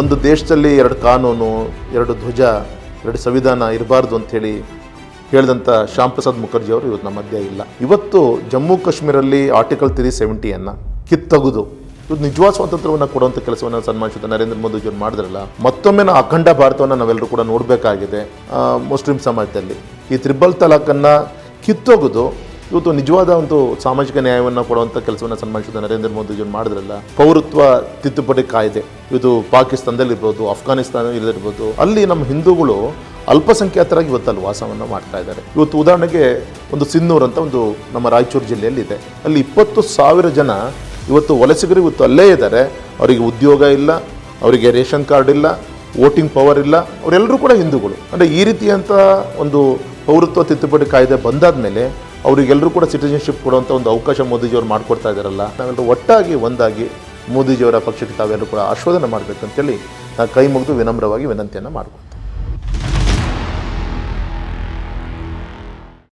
ಒಂದು ದೇಶದಲ್ಲಿ ಎರಡು ಕಾನೂನು, ಎರಡು ಧ್ವಜ, ಎರಡು ಸಂವಿಧಾನ ಇರಬಾರ್ದು ಅಂಥೇಳಿ ಹೇಳಿದಂಥ ಶ್ಯಾಮ್ ಪ್ರಸಾದ್ ಮುಖರ್ಜಿ ಅವರು ಇವತ್ತು ನಮ್ಮ ಮಧ್ಯ ಇಲ್ಲ. ಇವತ್ತು ಜಮ್ಮು ಕಾಶ್ಮೀರಲ್ಲಿ ಆರ್ಟಿಕಲ್ ತ್ರೀ ಸೆವೆಂಟಿಯನ್ನು ಕಿತ್ತೊಗೆದು. ಇವತ್ತು ನಿಜವಾದ ಸ್ವಾತಂತ್ರ್ಯವನ್ನು ಕೊಡುವಂಥ ಕೆಲಸವನ್ನು ಸನ್ಮಾನಿಸಿದ ನರೇಂದ್ರ ಮೋದಿಜಿಯವರು ಮಾಡಿದ್ರಲ್ಲ, ಮತ್ತೊಮ್ಮೆ ನಾವು ಅಖಂಡ ಭಾರತವನ್ನು ನಾವೆಲ್ಲರೂ ಕೂಡ ನೋಡಬೇಕಾಗಿದೆ ಮುಸ್ಲಿಂ ಸಮಾಜದಲ್ಲಿ. ಈ ತ್ರಿಬಲ್ ತಲಾಖನ್ನು ಕಿತ್ತೊಗೆದು ಇವತ್ತು ನಿಜವಾದ ಒಂದು ಸಾಮಾಜಿಕ ನ್ಯಾಯವನ್ನು ಕೊಡುವಂಥ ಕೆಲಸವನ್ನು ಸನ್ಮಾನಿಸಿದ ನರೇಂದ್ರ ಮೋದಿಜಿಯವರು ಮಾಡಿದ್ರಲ್ಲ, ಪೌರತ್ವ ತಿದ್ದುಪಡಿ ಕಾಯ್ದೆ, ಇದು ಪಾಕಿಸ್ತಾನದಲ್ಲಿರ್ಬೋದು ಅಫ್ಘಾನಿಸ್ತಾನದಲ್ಲಿರ್ಬೋದು ಅಲ್ಲಿ ನಮ್ಮ ಹಿಂದೂಗಳು ಅಲ್ಪಸಂಖ್ಯಾತರಾಗಿ ಇವತ್ತಲ್ಲಿ ವಾಸವನ್ನು ಮಾಡ್ತಾ ಇದ್ದಾರೆ. ಇವತ್ತು ಉದಾಹರಣೆಗೆ ಒಂದು ಸಿನ್ನೂರು ಅಂತ ಒಂದು ನಮ್ಮ ರಾಯಚೂರು ಜಿಲ್ಲೆಯಲ್ಲಿ ಇದೆ. ಅಲ್ಲಿ ಇಪ್ಪತ್ತು ಸಾವಿರ ಜನ ಇವತ್ತು ವಲಸಿಗರು ಇವತ್ತು ಅಲ್ಲೇ ಇದ್ದಾರೆ. ಅವರಿಗೆ ಉದ್ಯೋಗ ಇಲ್ಲ, ಅವರಿಗೆ ರೇಷನ್ ಕಾರ್ಡ್ ಇಲ್ಲ, ವೋಟಿಂಗ್ ಪವರ್ ಇಲ್ಲ, ಅವರೆಲ್ಲರೂ ಕೂಡ ಹಿಂದೂಗಳು. ಅಂದರೆ ಈ ರೀತಿಯಂಥ ಒಂದು ಪೌರತ್ವ ತಿದ್ದುಪಡಿ ಕಾಯ್ದೆ ಬಂದಾದ ಮೇಲೆ ಅವರಿಗೆಲ್ಲರೂ ಕೂಡ ಸಿಟಿಜನ್ಶಿಪ್ ಕೊಡುವಂಥ ಒಂದು ಅವಕಾಶ ಮೋದಿಜಿಯವರು ಮಾಡಿಕೊಡ್ತಾ ಇದ್ದಾರಲ್ಲ. ನಾವೆಲ್ಲರೂ ಒಟ್ಟಾಗಿ ಒಂದಾಗಿ ಮೋದಿಜಿಯವರ ಪಕ್ಷಕ್ಕೆ ತಾವೆಲ್ಲರೂ ಕೂಡ ಆಶ್ವಾದನೆ ಮಾಡಬೇಕಂತೇಳಿ ಕೈ ಮುಗಿದು ವಿನಮ್ರವಾಗಿ ವಿನಂತಿಯನ್ನು ಮಾಡ್ತೀನಿ